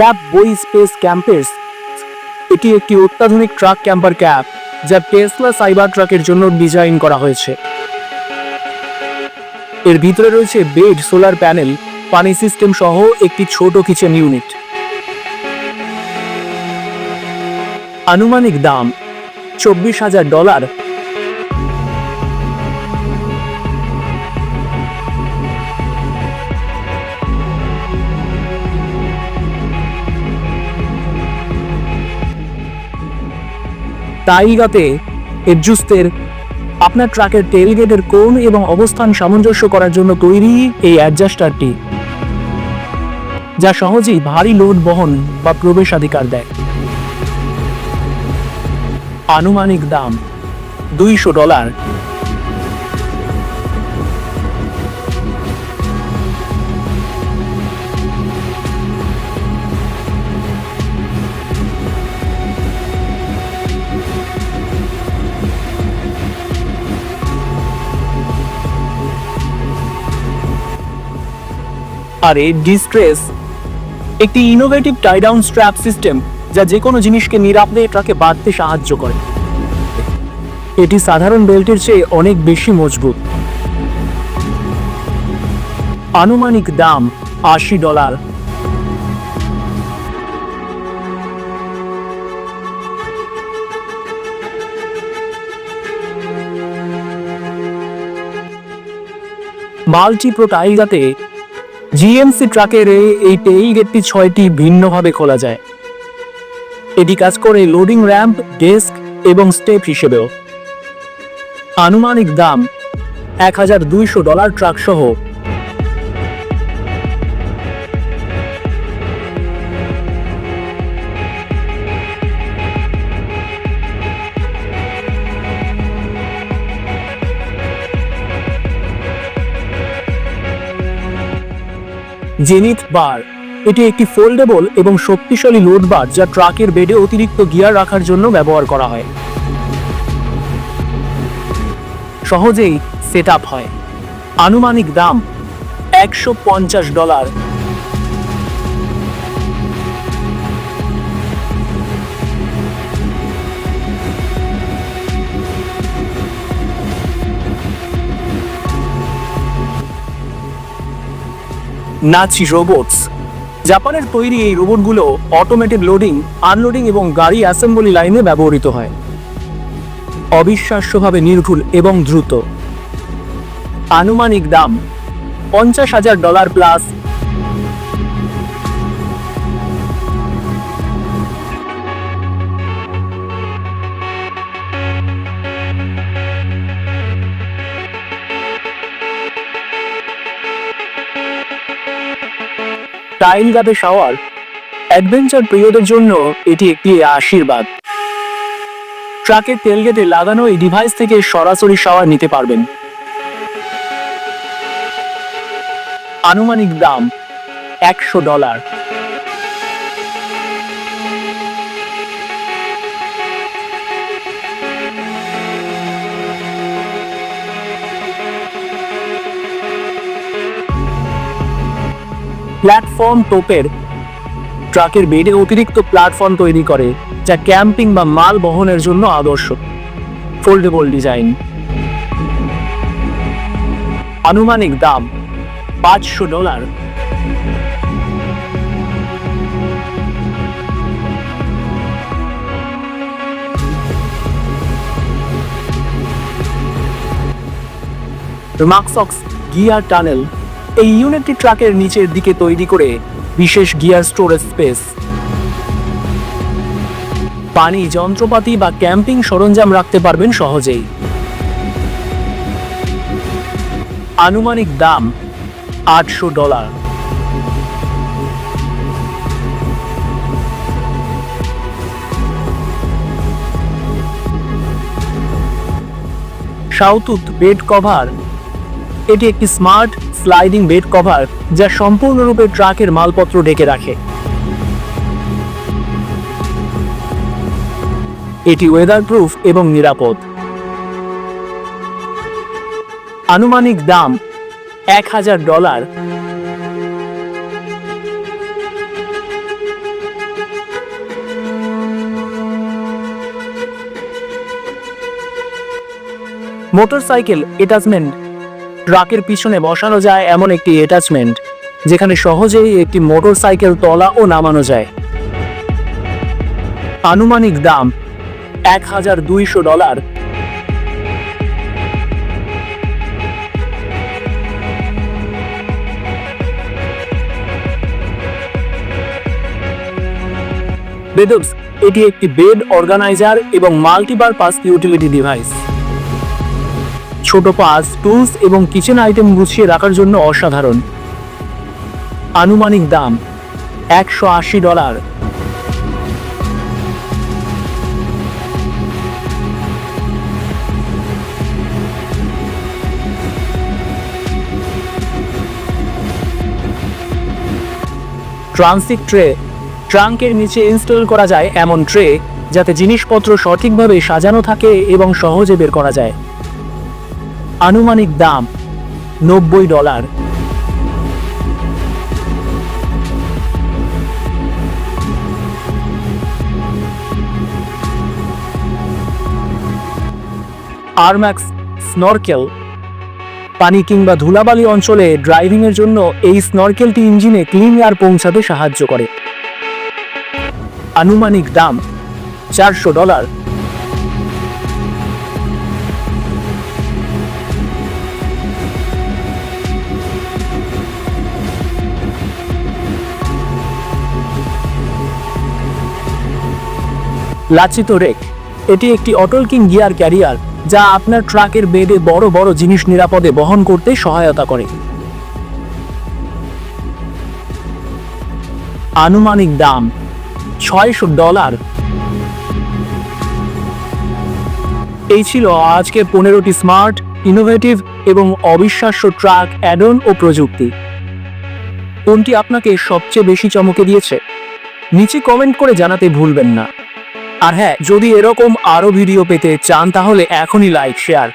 Cab বই space campus. এটি একটি অত্যাধুনিক ট্রাক ক্যাম্পার ক্যাব, যা টেসলা সাইবার ট্রাকের জন্য ডিজাইন করা হয়েছে। এর ভিতরে রয়েছে বেড, সোলার প্যানেল, পানি সিস্টেম সহ একটি ছোট কিচেন ইউনিট। আনুমানিক দাম চব্বিশ হাজার ডলার তাইগাতে এডজুস্তের আপনার ট্রাকের টেলগেটের কোণ এবং অবস্থান সামঞ্জস্য করার জন্য তৈরি এই অ্যাডজাস্টারটি যা সহজেই ভারী লোড বহন বা প্রবেশাধিকার দেয়। আনুমানিক দাম দুইশো ডলার। আর এই ডিস্ট্রেস একটি ইনোভেটিভ টাইডাউন স্ট্র্যাপ সিস্টেম যা যে কোনো জিনিসকে নিরাপদে ট্রাকে বাঁধতে সাহায্য করে। এটি সাধারণ বেল্টের চেয়ে অনেক বেশি মজবুত। আনুমানিক দাম আশি ডলার। মাল্টিপ্রো টাইগাতে জিএমসি ট্রাকের এই- টেইল গেটটি ছয়টি ভিন্নভাবে খোলা যায়। এটি কাজ করে লোডিং র্যাম্প, ডেস্ক এবং স্টেপ হিসেবেও। আনুমানিক দাম এক হাজার দুইশো ডলার ট্রাক সহ জেনিথ বার। এটি একটি ফোল্ডেবল এবং শক্তিশালী লোড বার যা ট্রাকের বেডে অতিরিক্ত গিয়ার রাখার জন্য ব্যবহার করা হয়। সহজেই সেট হয়। আনুমানিক দাম একশো পঞ্চাশ ডলার। নাচি রোবটস। জাপানের তৈরি এই রোবটগুলো অটোমেটেড লোডিং আনলোডিং এবং গাড়ি অ্যাসেম্বলি লাইনে ব্যবহৃত হয়। অবিশ্বাস্যভাবে নির্ভুল এবং দ্রুত। আনুমানিক দাম পঞ্চাশ হাজার ডলার প্লাস টাইল গাবে শাওয়ার। অ্যাডভেঞ্চার প্রিয়দের জন্য এটি একটি আশীর্বাদ। ট্রাকের তেলগেটে লাগানো এই ডিভাইস থেকে সরাসরি শাওয়ার নিতে পারবেন। আনুমানিক দাম একশো ডলার। প্ল্যাটফর্ম টোপের ট্রাকের বেডে অতিরিক্ত প্ল্যাটফর্ম তৈরি করে, যা ক্যাম্পিং বা মাল বহনের জন্য আদর্শ। Foldable design. আনুমানিক দাম পাঁচশো ডলার। মাক্সক্স গিয়ার টানেল এই ইউনিটটি ট্রাকের নিচের দিকে তৈরি করে বিশেষ গিয়ার স্টোরেজ স্পেস পানি, যন্ত্রপাতি বা ক্যাম্পিং সরঞ্জাম রাখতে পারবেন সহজেই। আনুমানিক দাম আটশো ডলার। সাউথুত বেড কভার, এটি একটি স্মার্ট স্লাইডিং বেড কভার যা সম্পূর্ণরূপে ট্রাকের মালপত্র ঢেকে রাখে। এটি ওয়েদারপ্রুফ এবং নিরাপদ। আনুমানিক দাম এক হাজার ডলার। মোটরসাইকেল অ্যাটাচমেন্ট ট্রাকের পিছনে বসানো যায় এমন একটি অ্যাটাচমেন্ট যেখানে সহজেই একটি মোটরসাইকেল তোলা ও নামানো যায়। আনুমানিক দাম, এক হাজার দুইশো ডলার। বেদবস এটি একটি বেড অর্গানাইজার এবং মাল্টিপারপাস ইউটিলিটি ডিভাইস ছোট পাস, টুলস এবং কিচেন আইটেম গুছিয়ে রাখার জন্য অসাধারণ। আনুমানিক দাম, একশো আশি ডলার। ট্রান্সিট ট্রে, ট্রাঙ্কের নিচে ইনস্টল করা যায় এমন ট্রে, যাতে জিনিসপত্র সঠিকভাবে সাজানো থাকে এবং সহজে বের করা যায়। আনুমানিক দাম নব্বই ডলার। আরম্যাক্স স্নরকেল পানি কিংবা ধুলাবালি অঞ্চলে ড্রাইভিংয়ের জন্য এই স্নরকেলটি ইঞ্জিনে ক্লিন এয়ার পৌঁছাতে সাহায্য করে। আনুমানিক দাম চারশো ডলার। লাচিত রেক। এটি একটি অটলকিং গিয়ার ক্যারিয়ার, যা আপনার ট্রাকের বেডে বড় বড় জিনিস নিরাপদে বহন করতে সহায়তা করে। আনুমানিক দাম, ছয়শো ডলার। এই ছিল আজকের পনেরোটি স্মার্ট, ইনোভেটিভ এবং অবিশ্বাস্য ট্রাক অ্যাডন ও প্রযুক্তি। কোনটি আপনাকে সবচেয়ে বেশি চমকে দিয়েছে? নিচে কমেন্ট করে জানাতে ভুলবেন না। আর হ্যাঁ যদি এরকম আরও ভিডিও পেতে চান তাহলে এখনই লাইক শেয়ার